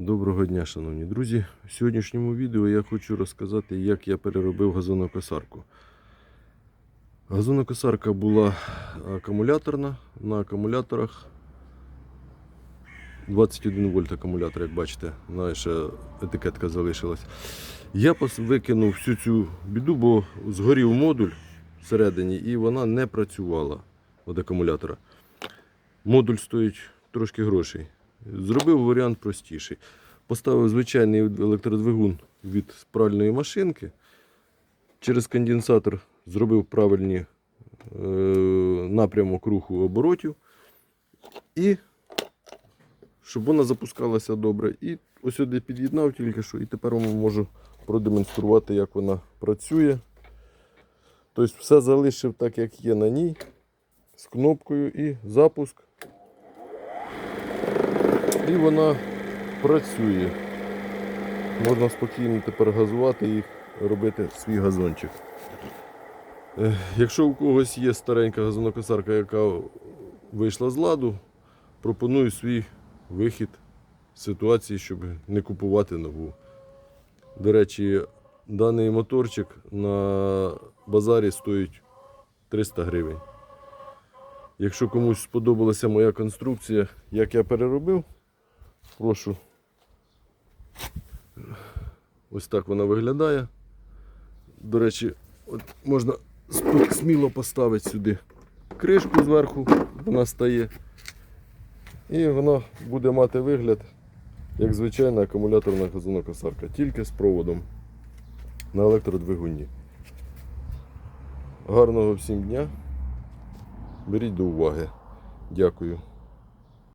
Доброго дня, шановні друзі. В сьогоднішньому відео я хочу розказати, як я переробив газонокосарку. Газонокосарка була акумуляторна. На акумуляторах 21 вольт акумулятор, як бачите, на ще етикетка залишилась. Я викинув всю цю біду, бо згорів модуль всередині і вона не працювала від акумулятора. Модуль стоїть трошки грошей. Зробив варіант простіший. Поставив звичайний електродвигун від пральної машинки. Через конденсатор зробив правильні е, напрямок руху оборотів. І щоб вона запускалася добре. І ось сюди під'єднав тільки що, і тепер вам можу продемонструвати, як вона працює. Тобто все залишив так, як є на ній, з кнопкою і запуск. І вона працює. Можна спокійно тепер газувати і робити свій газончик. Е, Якщо у когось є старенька газонокосарка, яка вийшла з ладу, пропоную свій вихід з ситуації, щоб не купувати нову. До речі, даний моторчик на базарі стоїть 300 гривень. Якщо комусь сподобалася моя конструкція, як я переробив, прошу. Ось так вона виглядає. До речі, от можна сміло поставити сюди кришку зверху, вона стає. І вона буде мати вигляд, як звичайна акумуляторна газонокосарка, тільки з проводом на електродвигуні. Гарного всім дня. Беріть до уваги. Дякую.